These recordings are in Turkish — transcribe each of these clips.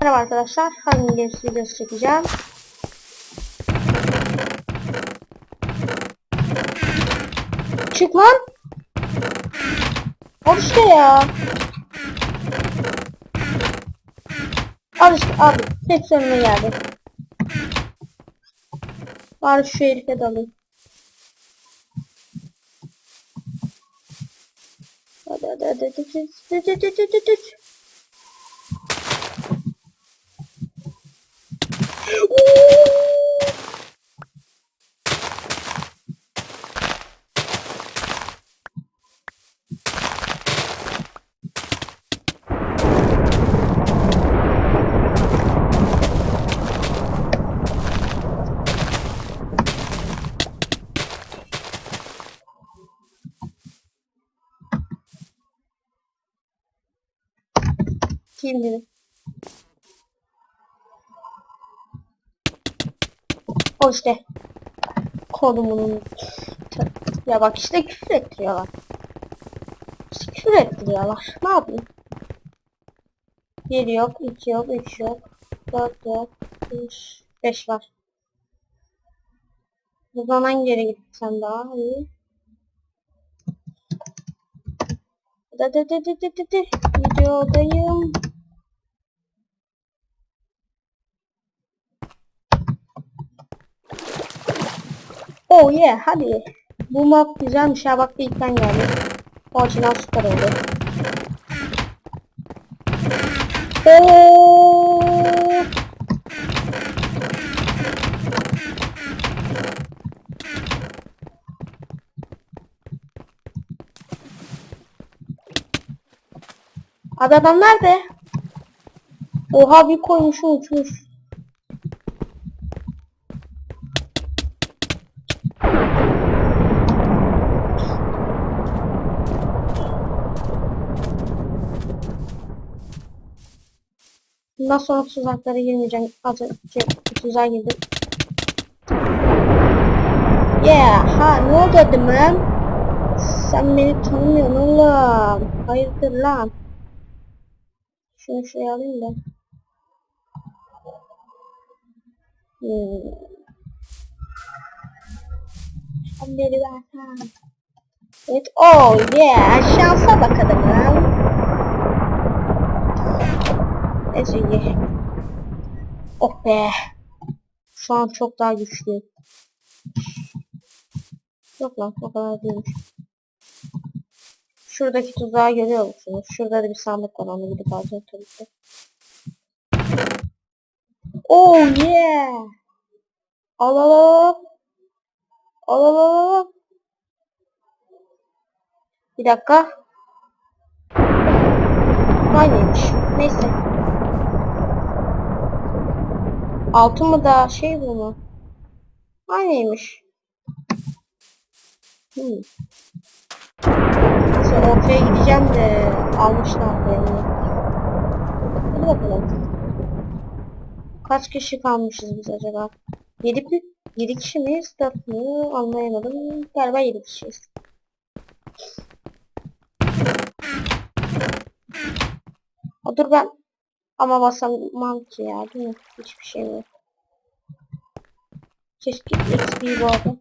Merhaba arkadaşlar. Hangi Games videosu çekeceğim. Çık lan. Al işte ya. Al işte abi. Tek sonuna geldi. Bari şu herife dalayım. Hadi hadi hadi hadi hadi hadi hadi hadi bilir? O işte. Kodumunun. Ya bak işte küfür ettiriyorlar. İşte küfür ettiriyorlar. Ne yapayım? Bir yok, iki yok, üç yok, dört yok, beş, beş var. O zaman geri gitsem daha iyi. Da da da da da da da. Videodayım. Oh yeah hadi. Bu map güzelmiş ha bak ilk ben geldim. O açıdan süper oldu. Oo. Abi adam nerede? Oha bir koymuşum uçmuş. Bundan sonra tuzaklara girmeyeceğim. Az önce tuzağa girdim. Yeah, ha ne oldu adamım? Sen beni tanımıyorsun oğlum. Hayırdır lan? Şunu şey alayım da. Hmm. Sen beni versen. Evet, oh yeah, şansa bak adamım. İyi. Oh be. Şu an çok daha güçlü. Yok lan o kadar değilmiş. Şuradaki tuzağı görüyor musunuz? Şurada da bir sandık var onu gidip alacağım tabii ki. Oh yeah. Al al al. Al al al al. Bir dakika. Aynıymış. Neyse. Altı mı da şey bu mu? Aynıymış. Hmm. Neyse ortaya gideceğim de almışlar beni. Hadi bakalım. Kaç kişi kalmışız biz acaba? 7 mi? 7 kişi miyiz? 4 mü? Anlayamadım. Galiba 7 kişiyiz. O dur ben ama basamam ki ya değil mi? Hiçbir şey yok. Keşke XP bu arada.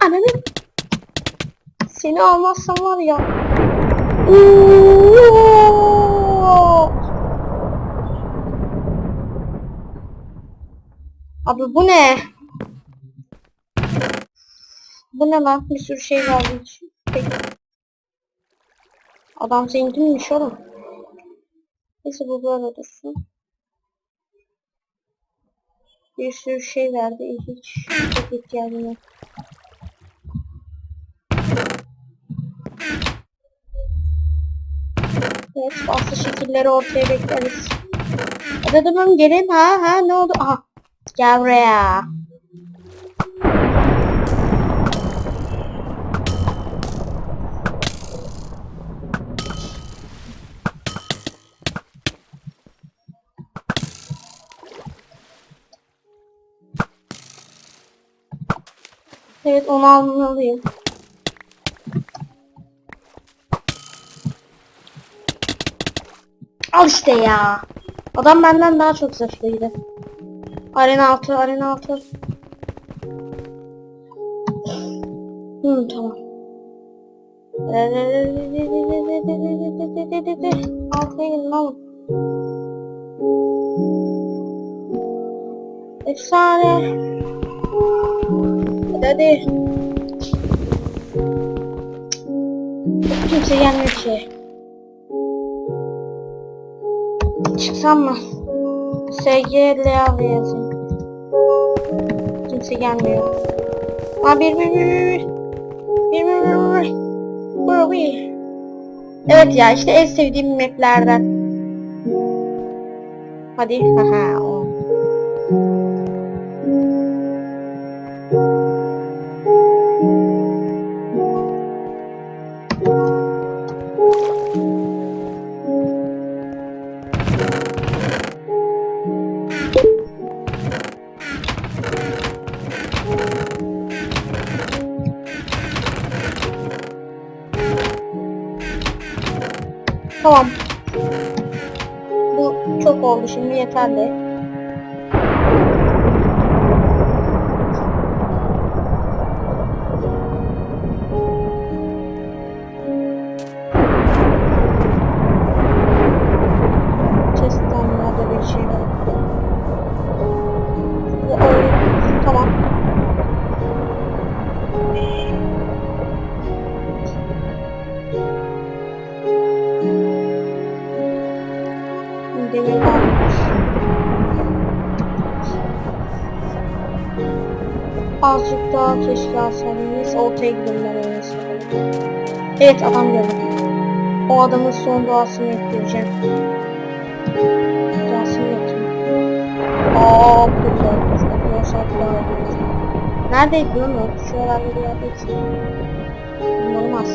Ananı seni almazsam var ya. Oo! Abi bu ne? Bu ne lan? Bir sürü şey hiç. Peki. Adam zenginmiş oğlum. Neyse bu böyle dursun. Bir sürü şey verdi. Hiç çok ihtiyacım yok. Evet bazı şekilleri ortaya bekleriz. Adamım gelin ha ha ne oldu? Aha gel buraya. Evet onu almalıyım. Al işte ya. Adam benden daha çok zırhlıydı. Arena 6, arena 6. Hı tamam. Altıya gidin. Efsane. Hadi. Kimse gelmiyor ki. Çıksam mı? SG Leave yazayım. Kimse gelmiyor. Aa bir bir bir bir. Bir bir bir bir. Bro bir. Evet ya işte en sevdiğim maplerden. Hadi. Haha. Tamam. Bu çok oldu şimdi yeterli. Azıcık daha keşfetseniz ortaya gidenler Evet adam geldi. O adamın son duasını yapacağım. Duasını yapacağım. Aaa burada. Kapıya saat daha yapacağım. Neredeydi lan o? Şu herhalde yerdeydi. Olmaz.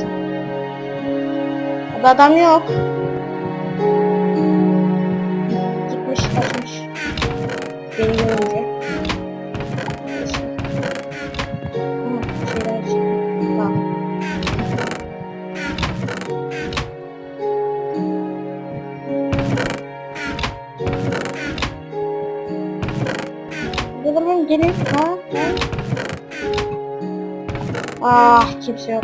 Adam yok. Dengelince. Buradan gelin. Ha? Ah kimse yok.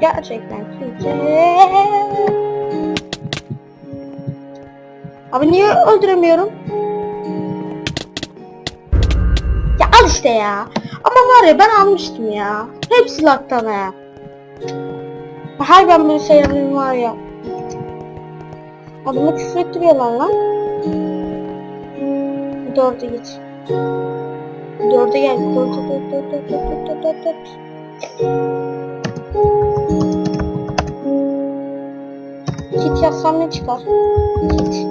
Gerçekten kimse Abi niye öldüremiyorum? Ya al işte ya. Ama var ya ben almıştım ya. Hepsi laktan ha. Her ben böyle şey var ya. Adamı küfür ettiriyorlar lan. Dörde git. Dörde gel. Dörde dört dört dört dört dört dört dört. Kit yazsam ne çıkar? Kit.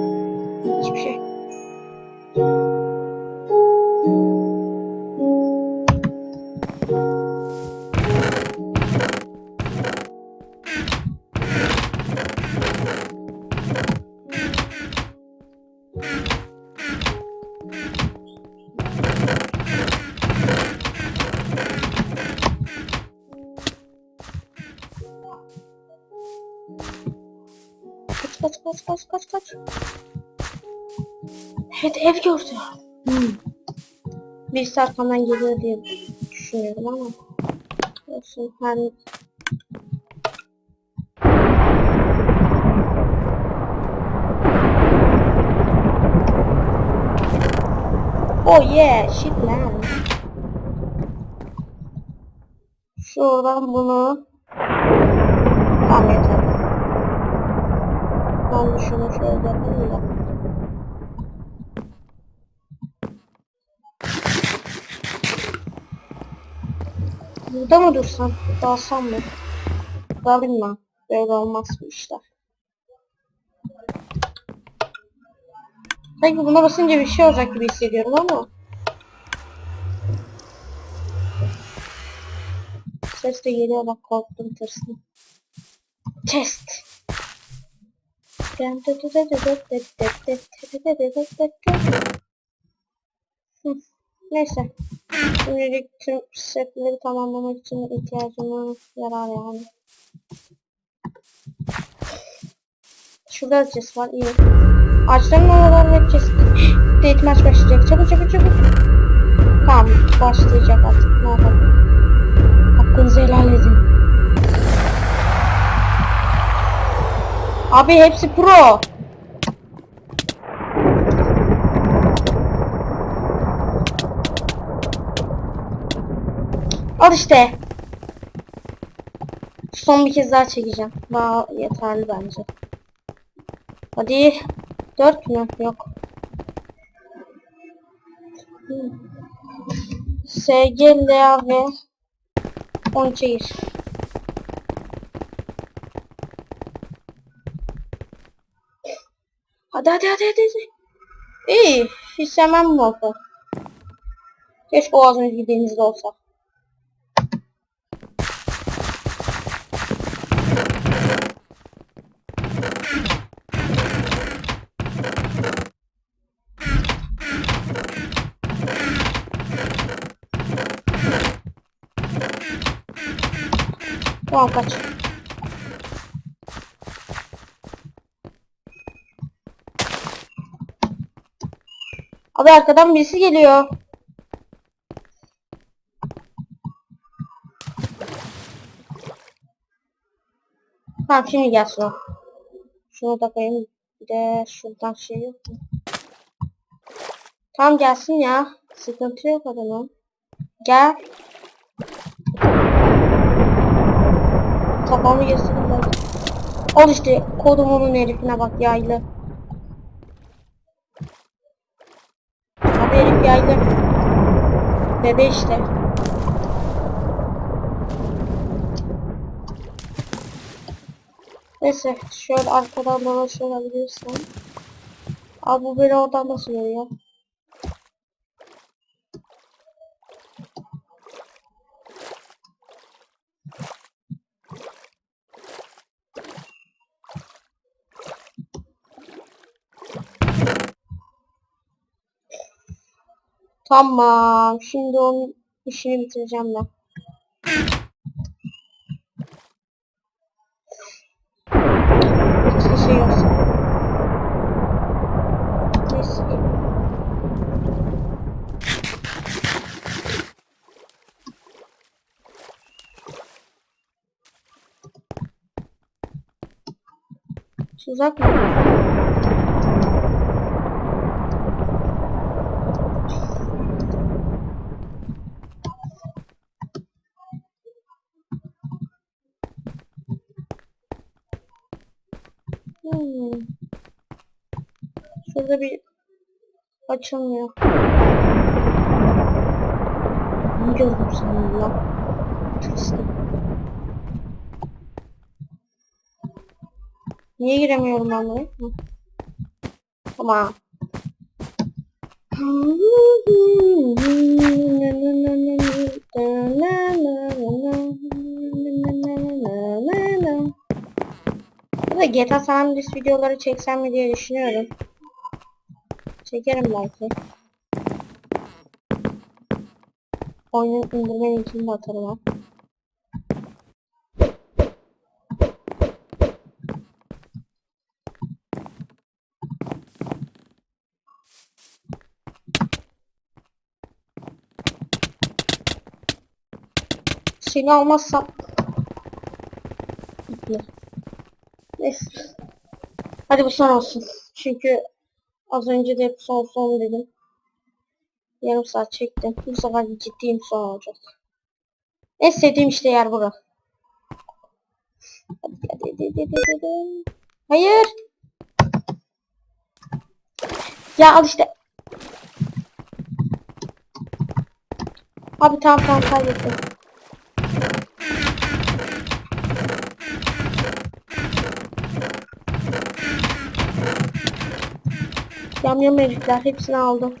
Kaç kaç kaç kaç. Evet ev gördü. Hmm. Birisi arkamdan geliyor diye düşünüyorum ama. Olsun her Oh yeah, shit man. Şuradan bunu Tamam yeter. Ben şunu şöyle yapayım da. Burada mı dursam? Dalsam mı? Dalayım mı? Böyle olmaz bu işler. Sanki buna basınca bir şey olacak gibi hissediyorum ama. Ses de geliyor bak korktum tırsın. Test. Neyse. Şimdilik tüm setleri tamamlamak için ihtiyacıma yarar yani. Şurada da chest var. iyi. Ağaçların oralarında chest. Date maç başlayacak. Çabuk çabuk çabuk. Tamam başlayacak artık. Ne yapalım. Hakkınızı helal edin. Abi hepsi pro. Al işte. Son bir kez daha çekeceğim. Daha yeterli bence. Hadi. Dört mü? Yok. SG, LA ve 13'e gir. Hadi hadi hadi hadi. İyi. Hiç sevmem bu modu. Keşke o az önceki denizde olsa. Tamam kaç. Abi arkadan birisi geliyor. Tamam şimdi gelsin o. Şunu da koyayım. Bir de şuradan şey yok? Tamam gelsin ya. Sıkıntı yok adamın. Gel. Kafamı göstereyim ben. Al işte kodumunun herifine bak yaylı. Yaylı. Bebe işte. Neyse şöyle arkadan dolaşabilirsem. Abi bu beni oradan nasıl görüyor? Tamam. Şimdi onun işini bitireceğim ben. Hiçbir şey yok. Neyse. Tuzak mı? Hmm. Şurada bir açılmıyor. Ne gördüm sanırım lan? Tırstım. Niye giremiyorum ben buraya? Tamam. Bu da GTA San Andreas videoları çeksem mi diye düşünüyorum. Çekerim belki. Oyunun indirme linkini de atarım ha. Seni almazsam. Neyse. Hadi bu son olsun. Çünkü az önce de son son dedim. Yarım saat çektim. Bu sefer ciddiyim son olacak. En sevdiğim işte yer bura. Hayır. Ya al işte. Abi tamam tamam kaybettim. Yam yam herifler hepsini aldım.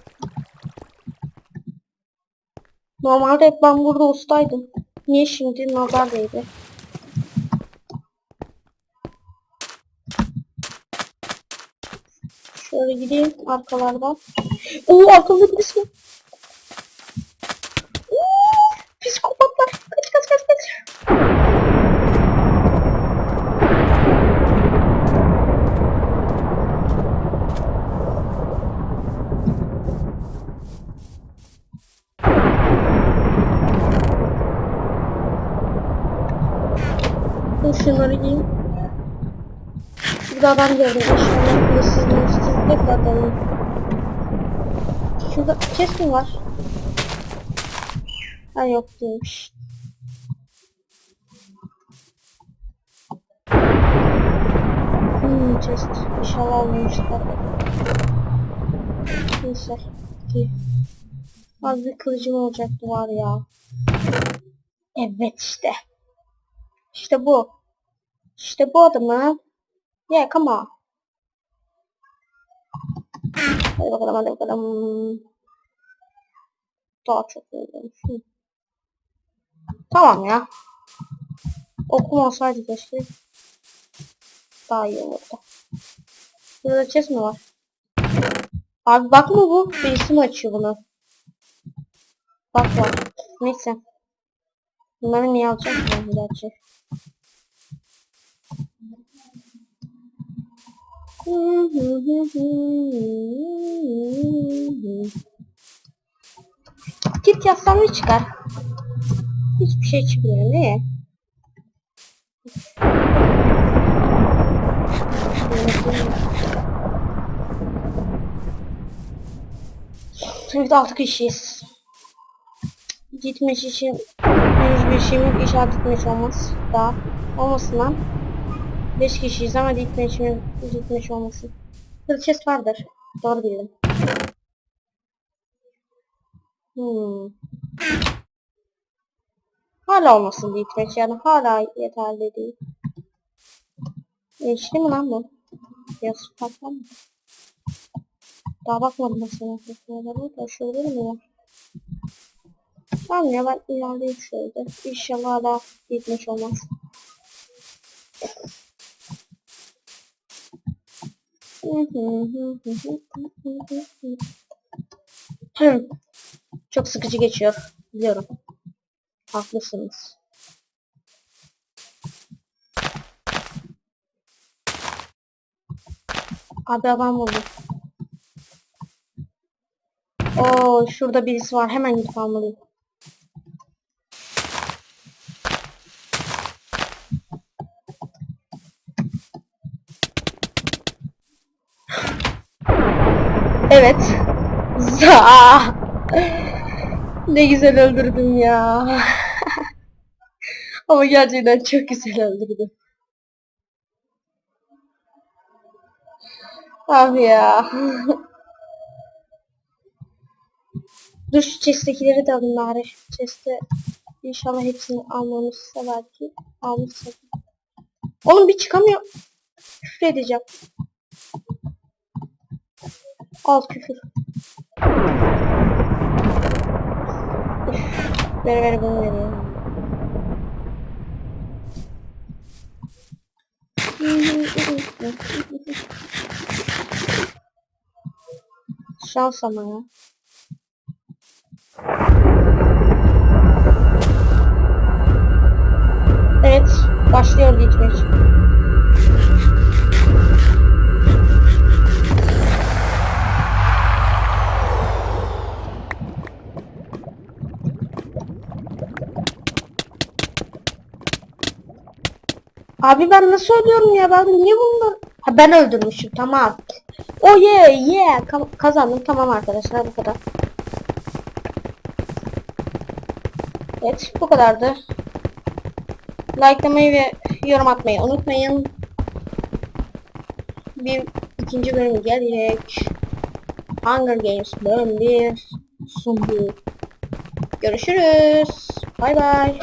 Normalde hep ben burada ustaydım. Niye şimdi nazar değdi? Şöyle gideyim arkalardan. Oo arkamda birisi var. Oo, Psikopatlar. Kaç kaç kaç kaç. Şunları giyeyim. Burada adam gördüm. İnşallah hırsız mırsız tekrar dalayım. Şurada chest mi var? Ha yok değilmiş. Hmm, chest. İnşallah almamışlar. Neyse. İyi. Az bir kılıcım olacaktı var ya. Evet işte. İşte bu. İşte bu adamı. Yeah, come on. Hadi bakalım hadi bakalım. Daha çok öğrenmişim. Tamam ya. Okumasaydı keşke. Daha iyi olurdu. Burada chest mi var? Abi bakma bu. Birisi mi açıyor bunu? Bak bak. Neyse. Bunları niye alacağım ki gerçi? Git yazsam ne çıkar? Hiçbir şey çıkmıyor. Ne? Şimdi 6 kişiyiz. Gitmiş için yüz bir şeyimi işaret etmiş olmaz. Daha olmasın lan. 5 kişiyiz ama için gitmiş olmasın. Burada chest vardır. Doğru bildim. Hmm. Hala olmasın gitmek yani hala yeterli değil. Geçti mi lan bu? Yazı patlar mı? Daha bakmadım mesela. Da şöyle mi var? Tamam ya ben ilerleyeyim şöyle. İnşallah hala gitmiş olmaz. Çok sıkıcı geçiyor. Biliyorum. Haklısınız. Abi adam oldu. Oo şurada birisi var. Hemen gidip almalıyım. Evet. Za. Ne güzel öldürdüm ya. Ama gerçekten çok güzel öldürdüm. Abi ya. Dur şu chest'tekileri de alın bari. Chest'te inşallah hepsini almamışsa belki. Almışsa. Oğlum bir çıkamıyor. Küfür edeceğim. Al küfür. Üf, ver ver bunu veriyorum. Şans ama ya. Evet, başlıyor gitmek. Abi ben nasıl ölüyorum ya ben niye bunlar? Ha ben öldürmüşüm tamam. Oh yeah yeah Ka- kazandım tamam arkadaşlar bu kadar. Evet bu kadardı. Likelamayı ve yorum atmayı unutmayın. Bir ikinci bölüm gelecek. Hunger Games bölüm 1 sundu. Görüşürüz. Bay bay.